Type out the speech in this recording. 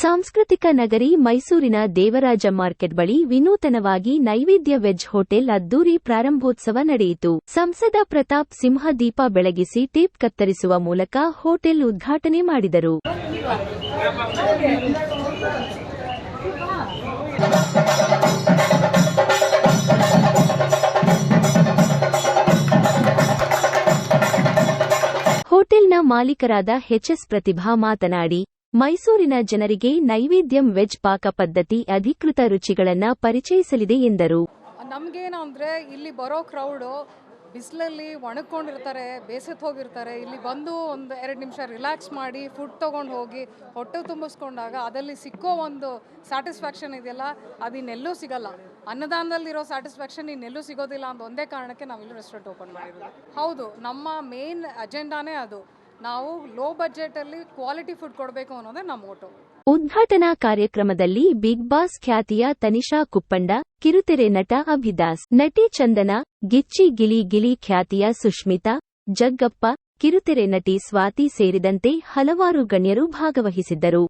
ಸಾಂಸ್ಕೃತಿಕ ನಗರಿ ಮೈಸೂರಿನ ದೇವರಾಜ ಮಾರ್ಕೆಟ್ ಬಳಿ ವಿನೂತನವಾಗಿ ನೈವೇದ್ಯ ವೆಜ್ ಹೋಟೆಲ್ ಅದ್ದೂರಿ ಪ್ರಾರಂಭೋತ್ಸವ ನಡೆಯಿತು. ಸಂಸದ ಪ್ರತಾಪ್ ಸಿಂಹ ದೀಪ ಬೆಳಗಿಸಿ ಟೇಪ್ ಕತ್ತರಿಸುವ ಮೂಲಕ ಹೋಟೆಲ್ ಉದ್ಘಾಟನೆ ಮಾಡಿದರು. ಹೋಟೆಲ್ನ ಮಾಲೀಕರಾದ ಎಚ್ಎಸ್ ಪ್ರತಿಭಾ ಮಾತನಾಡಿ ಮೈಸೂರಿನ ಜನರಿಗೆ ನೈವೇದ್ಯಂ ವೆಜ್ ಪಾಕ ಪದ್ಧತಿ ಅಧಿಕೃತ ರುಚಿಗಳನ್ನ ಪರಿಚಯಿಸಲಿದೆ ಎಂದರು. ನಮಗೇನು ಅಂದರೆ ಇಲ್ಲಿ ಬರೋ ಕ್ರೌಡು ಬಿಸಿಲಲ್ಲಿ ಒಣಕೊಂಡಿರ್ತಾರೆ ಬೇಸತ್ತು ಹೋಗಿರ್ತಾರೆ. ಇಲ್ಲಿ ಬಂದು ಒಂದು ಎರಡು ನಿಮಿಷ ರಿಲ್ಯಾಕ್ಸ್ ಮಾಡಿ ಫುಡ್ ತೊಗೊಂಡು ಹೋಗಿ ಹೊಟ್ಟೆ ತುಂಬಿಸ್ಕೊಂಡಾಗ ಅದಲ್ಲಿ ಸಿಕ್ಕೋ ಒಂದು ಸ್ಯಾಟಿಸ್ಫ್ಯಾಕ್ಷನ್ ಇದೆಯಲ್ಲ, ಅದು ಇನ್ನೆಲ್ಲೂ ಸಿಗಲ್ಲ. ಅನ್ನದಾನದಲ್ಲಿರೋ ಸ್ಯಾಟಿಸ್ಫ್ಯಾಕ್ಷನ್ ಇನ್ನೆಲ್ಲೂ ಸಿಗೋದಿಲ್ಲ ಅಂತ ಒಂದೇ ಕಾರಣಕ್ಕೆ ನಾವು ಇಲ್ಲಿ ರೆಸ್ಟೋರೆಂಟ್ ಓಪನ್ ಮಾಡಿರೋದು. ಹೌದು, ನಮ್ಮ ಮೇನ್ ಅಜೆಂಡಾನೇ ಅದು. ನಾವು ಲೋ ಬಜೆಟಲ್ಲಿ ಕ್ವಾಲಿಟಿ ಫುಡ್ ಕೊಡಬೇಕು ಅನ್ನೋದೇ ನಮ್ಮ ಮೋಟೋ ಉದ್ಘಾಟನಾ ಕಾರ್ಯಕ್ರಮದಲ್ಲಿ ಬಿಗ್ ಬಾಸ್ ಖ್ಯಾತಿಯ ತನಿಷಾ ಕುಪ್ಪಂಡ, ಕಿರುತೆರೆ ನಟ ಅಭಿದಾಸ್, ನಟಿ ಚಂದನ, ಗಿಚ್ಚಿ ಗಿಲಿ ಗಿಲಿ ಖ್ಯಾತಿಯ ಸುಷ್ಮಿತಾ, ಜಗ್ಗಪ್ಪ, ಕಿರುತೆರೆ ನಟಿ ಸ್ವಾತಿ ಸೇರಿದಂತೆ ಹಲವಾರು ಗಣ್ಯರು ಭಾಗವಹಿಸಿದ್ದರು.